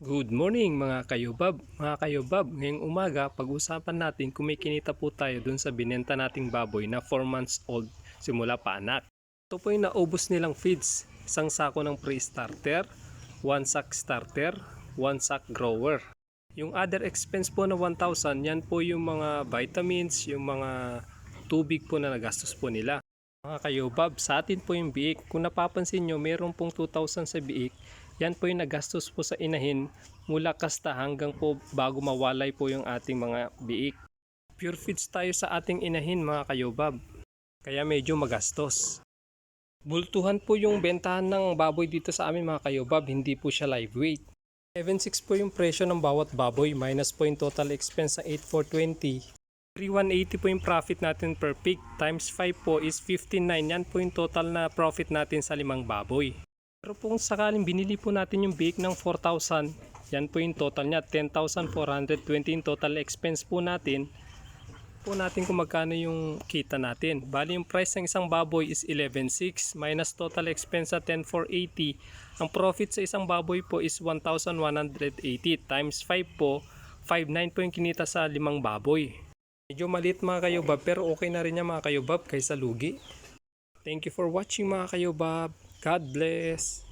Good morning mga kayobab. Mga kayobab, ngayong umaga pag-usapan natin kung may kinita po tayo dun sa binenta nating baboy na 4 months old simula pa anak. Ito po yung naubos nilang feeds. Isang sako ng pre-starter, one sack starter, one sack grower. Yung other expense po na 1,000, yan po yung mga vitamins, yung mga tubig po na nagastos po nila. Mga kayobab, sa atin po yung biik. Kung napapansin nyo, meron pong 2,000 sa biik. Yan po yung nagastos po sa inahin mula kasta hanggang po bago mawalay po yung ating mga biik. Pure feeds tayo sa ating inahin mga kayobab. Kaya medyo magastos. Bultuhan po yung bentahan ng baboy dito sa amin mga kayobab, hindi po siya live weight. 7.6 po yung presyo ng bawat baboy, minus po yung total expense sa 8,420. 3,180 po yung profit natin per pig, times 5 po is 15,9. Yan po yung total na profit natin sa limang baboy. Pero kung sakaling binili po natin yung bake ng 4,000, yan po yung total niya, 10,420 yung total expense po natin. Po natin kung magkano yung kita natin. Bali yung price ng isang baboy is 11,600 minus total expense sa 10,480. Ang profit sa isang baboy po is 1,180 times 5 po, 5,900 po yung kinita sa limang baboy. Medyo malit mga kayobab pero okay na rin yan mga kayobab kaysa lugi. Thank you for watching mga kayobab. God bless.